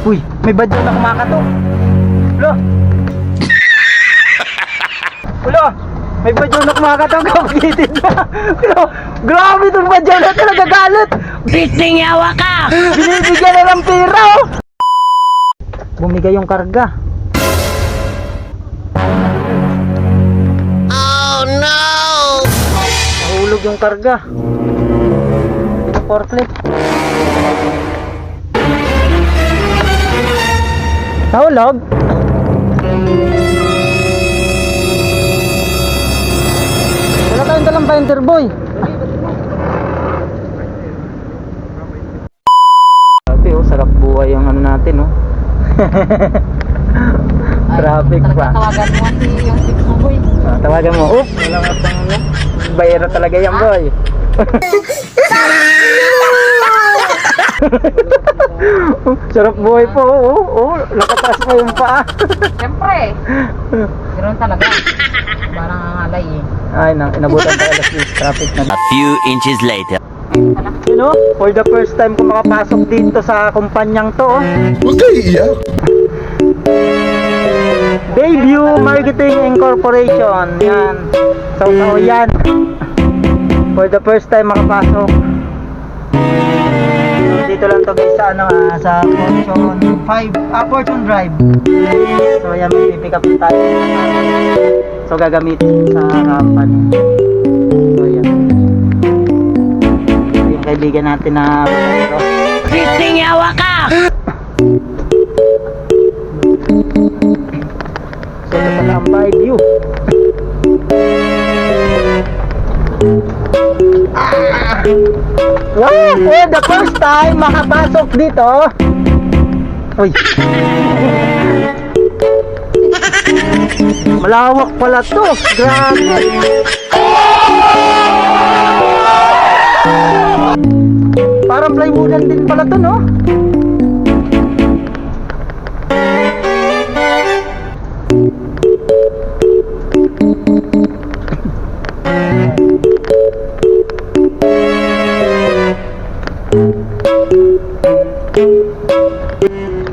Uy, may badyo na kumakato. Ulo. Ulo. May badyo na kumakato. Kapagitid na. Ulo. Grabe itong badyo na ito. Nagagalit. Bising yawa ka! Binibigyan na ng pera oh. Bumigay yung karga. Oh no! Nahulog yung karga. Ito forklift. Nahulog? Wala tayong dalang binder boy. Sabi oh, sarap buhay ang ano natin oh. Traffic pa. Tawagan mo si yung six mo boy. Ah, tawagan mo. Oop, wala nga pang ano. Bayera talaga yan, boy. Sarap buhay po. Oo, oh, oh, nakataas pa yung paa. Siyempre. Ganoon talaga. Parang angalay eh. Ay, na, inabutan tayo alas 10. Traffic na. A few inches later. You know, for the first time ko makapasok dito sa kumpanyang to. oh. Huwag kayo iiyak. Bayview Marketing Incorporation. Yan. So, so yan. For the first time makapasok. Dito lang to guys sa ano ah, sa Fortune 5, ah, Fortune Drive. So yan, may pick up tayo. So gagamitin sa company. So yan. So, yung kaibigan natin na ito. Yawa ka! So ito pala ang Bayview. Wow! For the first time makapasok dito. Uy. Malawak pala to. Grabe. Parang plywoodan din pala to, no?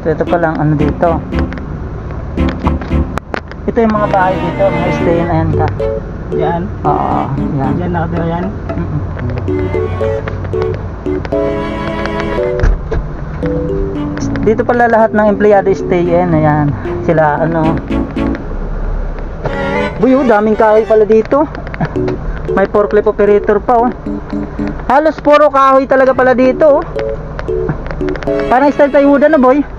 So ito pa lang ano dito. Ito yung mga bahay dito, mga stay in ayan ka. Yan. Oo, yan. Yan nakatira yan. Mm-mm. Dito pala lahat ng empleyado stay in, ayan. Sila ano. Buyo, daming kahoy pala dito. May forklift operator pa oh. Halos puro kahoy talaga pala dito oh. Parang style tayo na boy.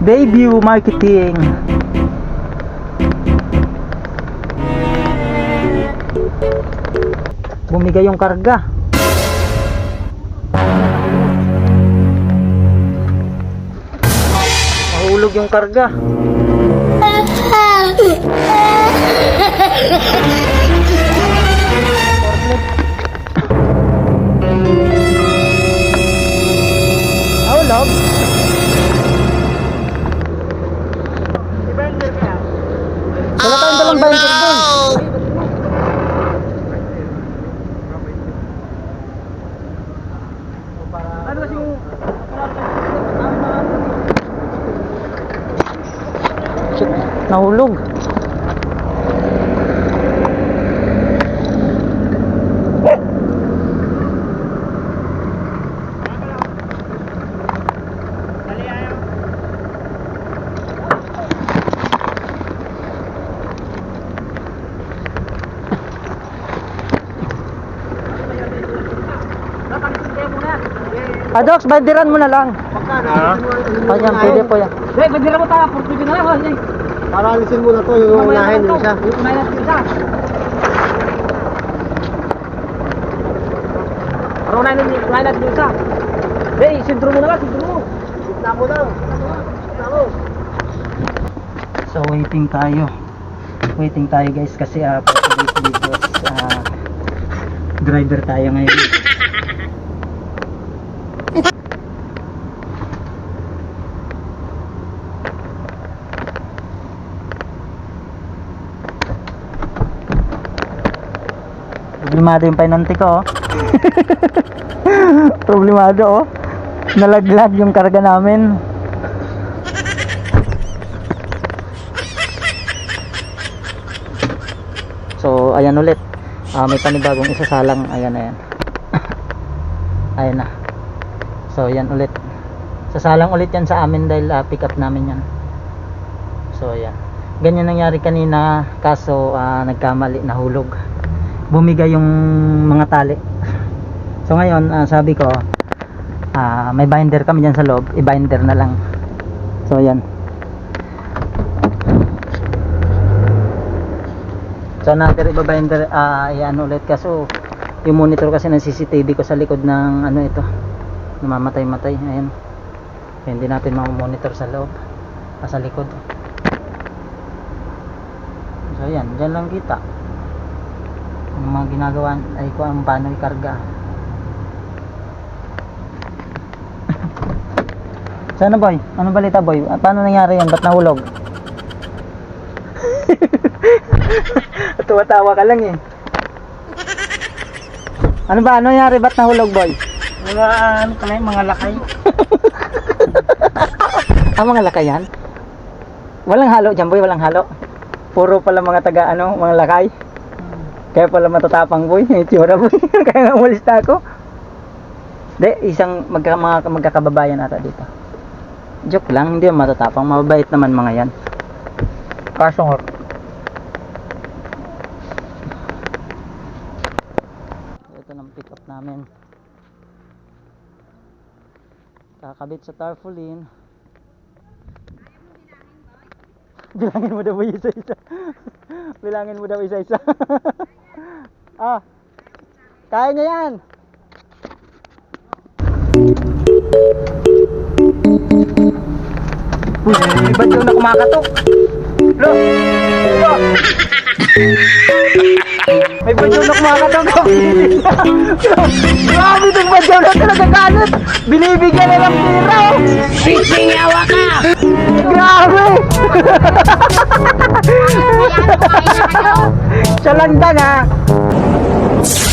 Bayview Marketing. Bumigay yung karga. Mahulog yung karga. Mahulog? Wala tayong dalang binder doon. Ano kasi yung... Shit, nahulog. Adox, bandiran mo na lang. Ha? Ayan, pwede po yan. Hey, bandira mo tayo. Pwede na lang. Hey. Para alisin mo na to yung unahin yung isa. Yung unahin natin yung isa. Para unahin natin unahin natin yung isa. Hey, sintro mo na lang. Sintro mo. Sitna mo lang. Mo. So waiting tayo. Waiting tayo guys kasi uh, videos ah, driver tayo ngayon. Problemado yung pinanti ko oh. Problemado oh. Nalaglag yung karga namin. So, ayan ulit. Ah, may panibagong isasalang. Ayan, ayan. ayan na. So, ayan ulit. Sasalang ulit yan sa amin dahil ah, pick up namin yan. So, ayan. Ganyan nangyari kanina kaso ah, nagkamali, nahulog. Bumigay yung mga tali. So, ngayon, ah, sabi ko, ah, may binder kami dyan sa loob. I-binder na lang. So, ayan. So natin ibabinder ah yan ulit kaso yung monitor kasi ng CCTV ko sa likod ng ano ito namamatay-matay ayan Kaya hindi natin mamonitor sa loob sa likod so ayan dyan lang kita yung mga ginagawa ay kung paano ikarga sana boy ano balita boy Ah, paano nangyari yan ba't nahulog Tuwa-tawa ka lang eh. Ano ba? Ano nangyari? Ba't nahulog boy? Mga ano kami, mga lakay. Ah, mga lakayan? Walang halo dyan boy, walang halo. Puro pala mga taga ano, mga lakay. Kaya pala matatapang boy, may tsura boy. Kaya nga umalis na ako. De, isang magka, mga magkakababayan ata dito. Joke lang, hindi matatapang. Mababait naman mga yan. Kaso nga. Ito ng pick up namin. Kakabit sa tarpaulin. Bilangin mo daw isa-isa? Bilangin mo daw isa-isa. ah. Kaya niya yan. Uy, ba't yung na kumakatok? Lo! Lo! May badyaw na kumakatok Grabe itong badyaw na talaga kalat Binibigyan na ng pira oh. Sisingawa ka! Grabe sa London ha.